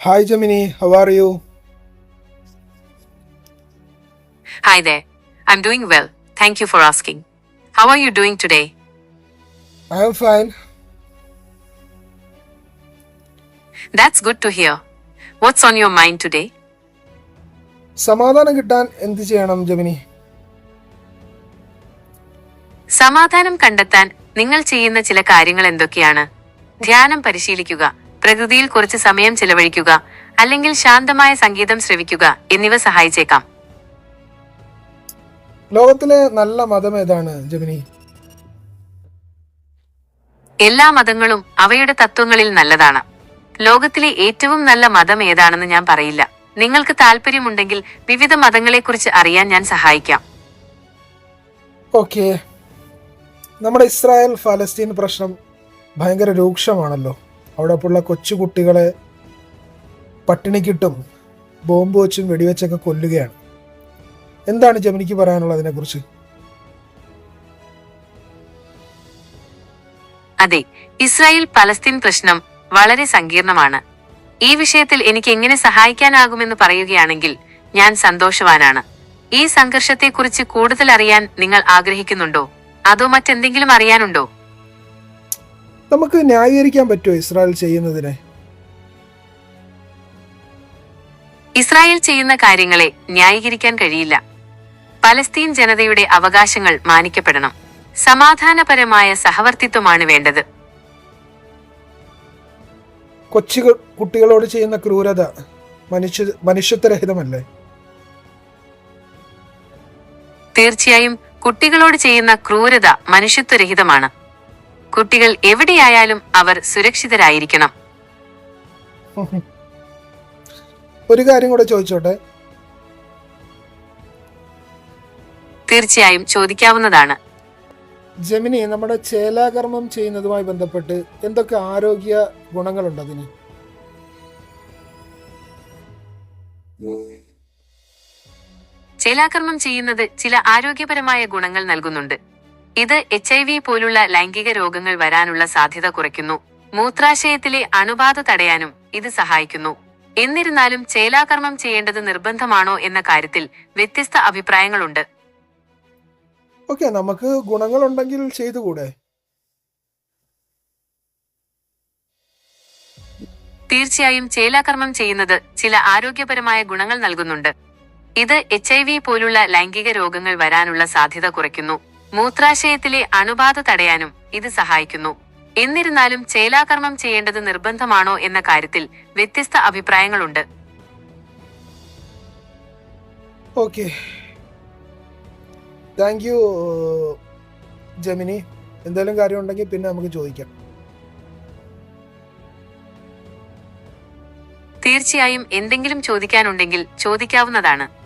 Hi, Gemini. How are you? Hi there. I'm doing well. Thank you for asking. How are you doing today? I am fine. That's good to hear. What's on your mind today? സമാധാനം കിട്ടാൻ എന്ത് ചെയ്യണം Gemini സമാധാനം കണ്ടെത്താൻ നിങ്ങൾ ചെയ്യുന്ന ചില കാര്യങ്ങൾ എന്തൊക്കെയാണ് ധ്യാനം പരിശീലിക്കുക പ്രകൃതിയിൽ കുറച്ച് സമയം ചെലവഴിക്കുക അല്ലെങ്കിൽ ശാന്തമായ സംഗീതം ശ്രവിക്കുക എന്നിവ സഹായിച്ചേക്കാം. ലോകത്തിലെ നല്ല മതം ഏതാണ് ജമിനി? എല്ലാ മതങ്ങളും അവയുടെ തത്വങ്ങളിൽ നല്ലതാണ്. ലോകത്തിലെ ഏറ്റവും നല്ല മതം ഏതാണെന്ന് ഞാൻ പറയില്ല. നിങ്ങൾക്ക് താല്പര്യമുണ്ടെങ്കിൽ വിവിധ മതങ്ങളെക്കുറിച്ച് അറിയാൻ ഞാൻ സഹായിക്കാം. ഓക്കെ. നമ്മുടെ ഇസ്രായേൽ ഫലസ്തീൻ പ്രശ്നം ഭയങ്കര രൂക്ഷമാണല്ലോ. അവിടെ ഉള്ള കൊച്ചു കുട്ടികളെ പട്ടിണിക്കിട്ടും ബോംബ് വെച്ചും വെടിവെച്ചൊക്കെ കൊല്ലുകയാണ്. എന്താണ് ജമിനിക്ക് പറയാനുള്ളത് അതിനെക്കുറിച്ച്? അതെ ഇസ്രായേൽ പലസ്തീൻ പ്രശ്നം വളരെ സങ്കീർണമാണ്. ഈ വിഷയത്തിൽ എനിക്ക് എങ്ങനെ സഹായിക്കാനാകുമെന്ന് പറയുകയാണെങ്കിൽ ഞാൻ സന്തോഷവാനാണ്. ഈ സംഘർഷത്തെക്കുറിച്ച് കൂടുതൽ അറിയാൻ നിങ്ങൾ ആഗ്രഹിക്കുന്നുണ്ടോ? അതോ മറ്റെന്തെങ്കിലും അറിയാനുണ്ടോ? നമുക്ക് ന്യായീകരിക്കാൻ പറ്റുമോ ഇസ്രായേൽ ചെയ്യുന്നതിനെ? ഇസ്രായേൽ ചെയ്യുന്ന കാര്യങ്ങളെ ന്യായീകരിക്കാൻ കഴിയില്ല. പലസ്തീൻ ജനതയുടെ അവകാശങ്ങൾ മാനിക്കപ്പെടണം. സമാധാനപരമായ സഹവർത്തിത്വമാണ് വേണ്ടത്. കൊച്ചു കുട്ടികളോട് ചെയ്യുന്ന ക്രൂരത മനുഷ്യ മനുഷ്യത്വരഹിതമല്ലേ? തീർച്ചയായും കുട്ടികളോട് ചെയ്യുന്ന ക്രൂരത മനുഷ്യത്വരഹിതമാണ്. കുട്ടികൾ എവിടെയായാലും അവർ സുരക്ഷിതരായിരിക്കണം. ഒരു കാര്യം കൂടെ ചോദിച്ചോട്ടെ? തീർച്ചയായും ചോദിക്കാവുന്നതാണ്. ജമിനി നമ്മുടെ ചേലാകർമ്മം ചെയ്യുന്നതുമായി ബന്ധപ്പെട്ട് എന്തൊക്കെ ആരോഗ്യ ഗുണങ്ങളുണ്ട് അതിന്? ചേലാകർമ്മം ചെയ്യുന്നത് ചില ആരോഗ്യപരമായ ഗുണങ്ങൾ നൽകുന്നുണ്ട്. ഇത് എച്ച് ഐ വി പോലുള്ള ലൈംഗിക രോഗങ്ങൾ വരാനുള്ള സാധ്യത കുറയ്ക്കുന്നു. മൂത്രാശയത്തിലെ അണുബാധ തടയാനും ഇത് സഹായിക്കുന്നു. എന്നിരുന്നാലും ചേലാകർമ്മം ചെയ്യേണ്ടത് നിർബന്ധമാണോ എന്ന കാര്യത്തിൽ വ്യത്യസ്ത അഭിപ്രായങ്ങളുണ്ട്. ഓക്കെ നമുക്ക് ഗുണങ്ങളുണ്ടെങ്കിൽ ചെയ്തുകൂടെ? തീർച്ചയായും ചേലാകർമ്മം ചെയ്യുന്നത് ചില ആരോഗ്യപരമായ ഗുണങ്ങൾ നൽകുന്നുണ്ട്. ഇത് എച്ച് ഐ വി പോലുള്ള ലൈംഗിക രോഗങ്ങൾ വരാനുള്ള സാധ്യത കുറയ്ക്കുന്നു. മൂത്രാശയത്തിലെ അണുബാധ തടയാനും ഇത് സഹായിക്കുന്നു. എന്നിരുന്നാലും ചേലാകർമ്മം ചെയ്യേണ്ടത് നിർബന്ധമാണോ എന്ന കാര്യത്തിൽ വ്യത്യസ്ത അഭിപ്രായങ്ങളുണ്ട്. ഓക്കെ. Thank you Gemini. എന്തെങ്കിലും കാര്യം ഉണ്ടെങ്കിൽ പിന്നെ നമുക്ക് ചോദിക്കാം. തീർച്ചയായും എന്തെങ്കിലും ചോദിക്കാനുണ്ടെങ്കിൽ ചോദിക്കാവുന്നതാണ്.